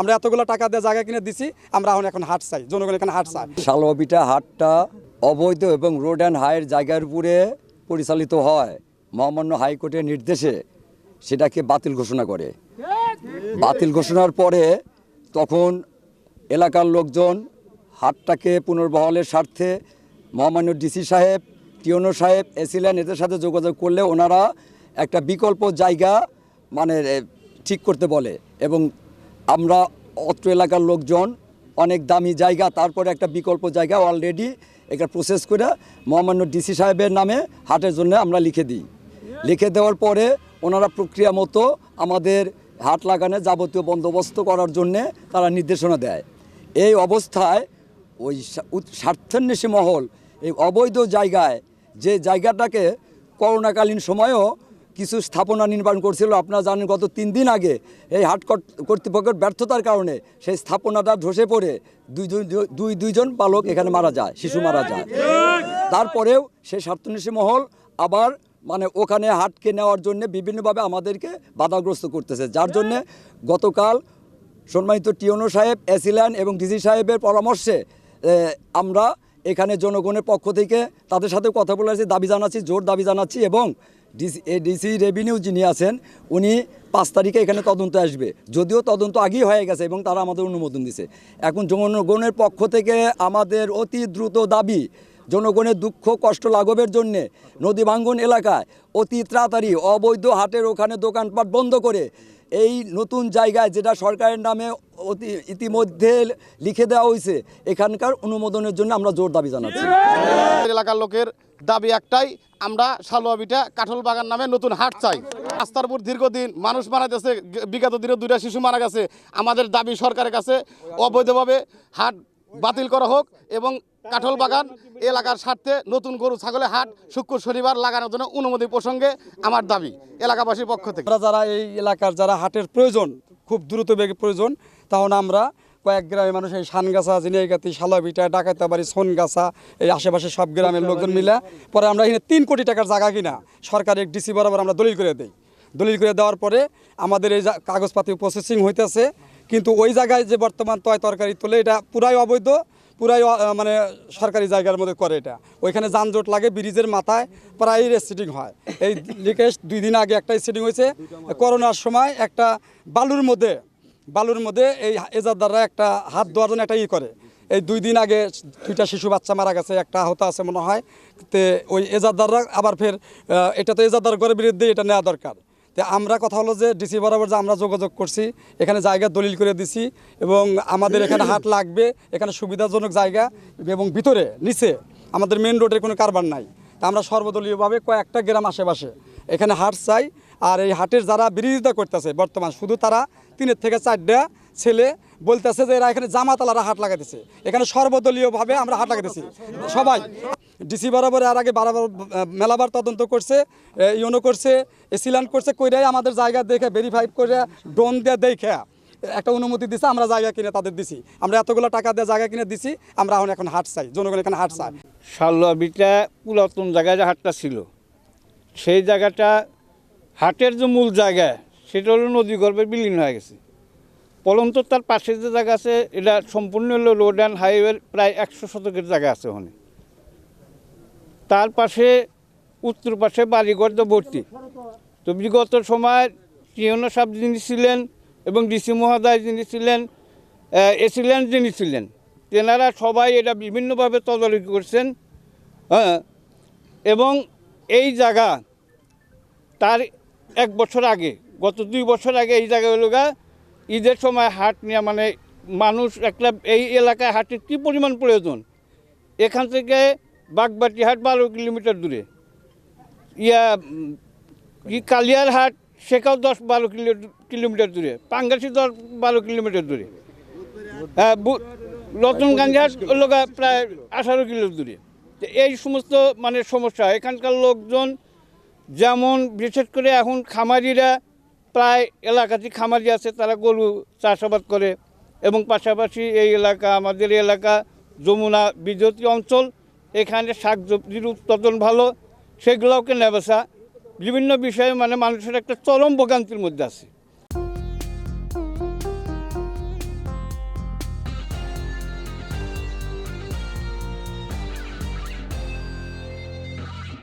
আমরা এতগুলো টাকা দিয়ে জায়গা কিনে দিছি, আমরা এখন এখন হাট চাই, জনগণ এখানে হাট চাই শালবিটা হাটটা অবৈধ এবং রোড অ্যান্ড হাইয়ের জায়গার উপরে পরিচালিত হয়। মহামান্য হাইকোর্টের নির্দেশে সেটাকে বাতিল ঘোষণা করে। বাতিল ঘোষণার পরে তখন এলাকার লোকজন হাটটাকে পুনর্বহলের স্বার্থে মহামান্য ডিসি সাহেব, টিওনো সাহেব এসিলেন এদের সাথে যোগাযোগ করলে ওনারা একটা বিকল্প জায়গা মানে ঠিক করতে বলে এবং আমরা অত্র এলাকার লোকজন, অনেক দামি জায়গা, তারপরে একটা বিকল্প জায়গা অলরেডি এটা প্রসেস করে মহামান্য ডিসি সাহেবের নামে হাটের জন্য আমরা লিখে দিই। লিখে দেওয়ার পরে ওনারা প্রক্রিয়া মতো আমাদের হাট লাগানোর যাবতীয় বন্দোবস্ত করার জন্যে তারা নির্দেশনা দেয়। এই অবস্থায় ওই স্বার্থান্বেষী মহল এই অবৈধ জায়গায় যে জায়গাটাকে করোনাকালীন সময়েও কিছু স্থাপনা নির্মাণ করছিল। আপনারা জানেন গত তিন দিন আগে এই হাট কর্ত- কর্তৃপক্ষের ব্যর্থতার কারণে সেই স্থাপনাটা ধসে পড়ে দুইজন, দুই, দুইজন বালক এখানে মারা যায়, শিশু মারা যায়। তারপরেও সেই স্বার্থন্বেষী মহল আবার মানে ওখানে হাটকে নেওয়ার জন্য বিভিন্নভাবে আমাদেরকে বাধাগ্রস্ত করতেছে। যার জন্য গতকাল সম্মানিত টিওনো সাহেব এসিল্যান এবং ডিসি সাহেবের পরামর্শে আমরা এখানে জনগণের পক্ষ থেকে তাদের সাথে কথা বলেছি, দাবি জানাচ্ছি, জোর দাবি জানাচ্ছি এবং ডিসি ডিসি রেভিনিউ যিনি আছেন, উনি পাঁচ তারিখে এখানে তদন্ত আসবে। যদিও তদন্ত আগেই হয়ে গেছে এবং তারা আমাদের অনুমোদন দিছে। এখন জনগণের পক্ষ থেকে আমাদের অতি দ্রুত দাবি, জনগণের দুঃখ, কষ্ট লাঘবের জন্যে নদী ভাঙ্গন এলাকায় অতি তাড়াতাড়ি অবৈধ হাটের ওখানে দোকানপাট বন্ধ করে এই নতুন জায়গায় যেটা সরকারের নামে অতি ইতিমধ্যে লিখে দেওয়া হয়েছে, এখানকার অনুমোদনের জন্য আমরা জোর দাবি জানাচ্ছি। এলাকার লোকের দাবি একটাই, আমরা সালোয়াবিটা কাঠল বাগান নামে নতুন হাট চাই। রাস্তার উপর দীর্ঘদিন মানুষ মারা গেছে, বিগত দিনে দুইটা শিশু মারা গেছে। আমাদের দাবি সরকারের কাছে, অবৈধভাবে হাট বাতিল করা হোক এবং কাঠল বাগান, এলাকার স্বার্থে নতুন গরু, ছাগলের হাট, শুক্র শনিবার লাগানোর জন্য অনুমতি প্রসঙ্গে আমার দাবি এলাকাবাসীর পক্ষ থেকে। যারা এই এলাকার যারা হাটের প্রয়োজন, খুব দ্রুত বেগে প্রয়োজন তখন আমরা কয়েক গ্রামের মানুষ, এই শানগাছা জিনিয়াগাতি শালাবিটা ডাকাতাবাড়ি সোনগাছা, এই আশেপাশে সব গ্রামের লোকজন মিলে, পরে আমরা এখানে তিন কোটি টাকার জায়গা কিনা সরকারি ডিসি বরাবর আমরা দলিল করে দিই। দলিল করে দেওয়ার পরে আমাদের এই কাগজপাতি প্রসেসিং হইতেছে, কিন্তু ওই জায়গায় যে বর্তমান তয় তরকারি তোলে, এটা পুরাই অবৈধ। পুরাই মানে সরকারি জায়গার মধ্যে করে এটা। ওইখানে যানজট লাগে, ব্রিজের মাথায় প্রায় রেস্টিং হয়। এই লিকেশ দুই দিন আগে একটা সিটিং হয়েছে। করোনার সময় একটা বালুর মধ্যে বালুর মধ্যে এই এজাদাররা একটা হাত ধোয়ার জন্য একটা ই করে। এই দুই দিন আগে দুইটা শিশু বাচ্চা মারা গেছে, একটা আহত আছে মনে হয়। তে ওই এজাদাররা আবার ফের এটা তো এজাদার করে বিরুদ্ধে এটা নেওয়া দরকার। তো আমরা কথা হলো যে ডিসি বরাবর যে আমরা যোগাযোগ করছি, এখানে জায়গা দলিল করে দিছি এবং আমাদের এখানে হাট লাগবে, এখানে সুবিধাজনক জায়গা এবং ভিতরে, নিচে আমাদের মেন রোডের কোনো কারবার নাই। তা আমরা সর্বদলীয়ভাবে কয়েকটা গ্রাম আশেপাশে এখানে হাট চাই, আর এই হাটের যারা বিরোধিতা করতেছে বর্তমান, শুধু তারা তিনের থেকে চারটা ছেলে বলতেছে যে এরা এখানে জামাতালারা হাট লাগাইতেছে। এখানে সর্বদলীয়ভাবে আমরা হাট লাগাইতেছি। সবাই ডিসি বরাবর আর আগে বারবার মেলাবার তদন্ত করছে ইউনো করছে এসিল্যান্ড করছে, কইরাই আমাদের জায়গা দেখে ভেরিফাই করে ড্রোন দিয়ে দেখে, একটা অনুমতি দিছে, আমরা জায়গা কিনে তাদের দিছি। আমরা এতগুলো টাকা দিয়ে জায়গা কিনে দিছি, আমরা এখন এখন হাট চাই, জনগণ এখানে হাট চাই শালুয়াবিটা পুরাতন জায়গায় যে হাটটা ছিল, সেই জায়গাটা হাটের যে মূল জায়গা, সেটা হলো নদী গর্ভে বিলীন হয়ে গেছে। পলন্ত তার পাশে যে জায়গা আছে, এটা সম্পূর্ণ হলো রোড অ্যান্ড হাইওয়ের প্রায় একশো শতকের জায়গা আছে ওখানে। তার পাশে, উত্তর পাশে বাড়িঘর তো ভর্তি তো বিগত সময় টিয়নো সাহেব যিনি ছিলেন এবং ডিসি মহোদয় যিনি ছিলেন এসিলেন যিনি ছিলেন, তেনারা সবাই এটা বিভিন্নভাবে তদারকি করছেন হ্যাঁ এবং এই জায়গা তার এক বছর আগে, গত দুই বছর আগে এই জায়গা হলো ঈদের সময় হাট নিয়ে মানে মানুষ একটা, এই এলাকায় হাটের কী পরিমাণ প্রয়োজন? এখান থেকে বাগবাটি হাট বারো কিলোমিটার দূরে। ইয়া কালিয়ার হাট, সেখাও দশ বারো কিলো, কিলোমিটার দূরে। পাঙ্গাসি দশ বারো কিলোমিটার দূরে। হ্যাঁ রতনগঞ্জ হাট গা প্রায় আঠারো কিলো দূরে। এই সমস্ত মানে সমস্যা, এখানকার লোকজন যেমন, বিশেষ করে এখন খামারিরা প্রায় এলাকাতে খামারি আছে, তারা গরু চাষাবাদ করে এবং পাশাপাশি এই এলাকা, আমাদের এলাকা, যমুনা বিদ্যুতী অঞ্চল এখানে শাক সবজির উৎপাদন ভালো সেগুলোকে নেবেসা বিভিন্ন বিষয়ে মানে মানুষের একটা চরম ভোগান্তির মধ্যে আছে।